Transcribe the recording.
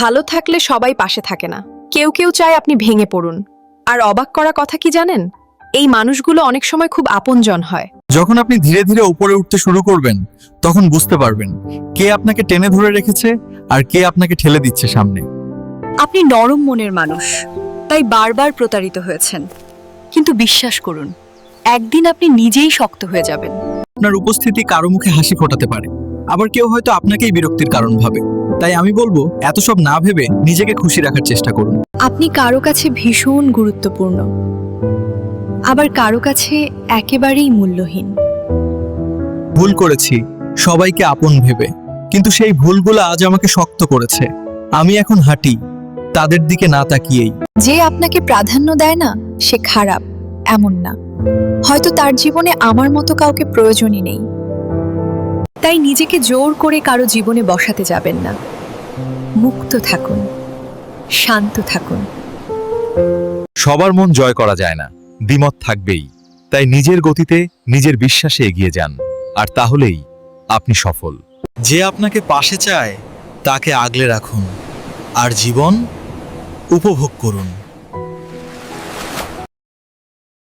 ভালো থাকলে সবাই পাশে থাকে না। কেউ কেউ চায় আপনি ভেঙে পড়ুন। আর অবাক করা কথা কি জানেন? এই মানুষগুলো অনেক সময় খুব আপনজন হয়। যখন আপনি ধীরে ধীরে উপরে উঠতে শুরু করবেন তখন বুঝতে পারবেন কে আপনাকে টেনে ধরে রেখেছে আর কে আপনাকে ঠেলে দিচ্ছে সামনে। আপনি নরম মনের মানুষ তাই বারবার প্রতারিত হয়েছেন। কিন্তু বিশ্বাস করুন একদিন আপনি নিজেই শক্ত হয়ে যাবেন। আপনার উপস্থিতি কারও মুখে হাসি ফোটাতে পারে। আবার কেউ হয়তো আপনাকেই বিরক্তির কারণ ভাবে। তাই আমি বলব এত সব না ভেবে নিজেকে খুশি রাখার চেষ্টা করুন। আপনি কারও কাছে ভীষণ গুরুত্বপূর্ণ। আবার কারও কাছে একেবারেই মূল্যহীন। ভুল করেছি সবাইকে আপন ভেবে। কিন্তু সেই ভুলগুলো আজ আমাকে শক্ত করেছে। আমি এখন হাঁটি তাদের দিকে না তাকিয়েই। যে আপনাকে প্রাধান্য দেয় না সে খারাপ এমন না। হয়তো তার জীবনে আমার মতো কাউকে প্রয়োজনই নেই। তাই নিজেকে জোর করে কারও জীবনে বসাতে যাবেন না। মুক্ত থাকুন শান্ত থাকুন। সবার মন জয় করা যায় না দ্বিমত থাকবেই। তাই নিজের গতিতে নিজের বিশ্বাসে এগিয়ে যান আর তাহলেই আপনি সফল। যে আপনাকে পাশে চায় তাকে আগলে রাখুন আর জীবন উপভোগ করুন।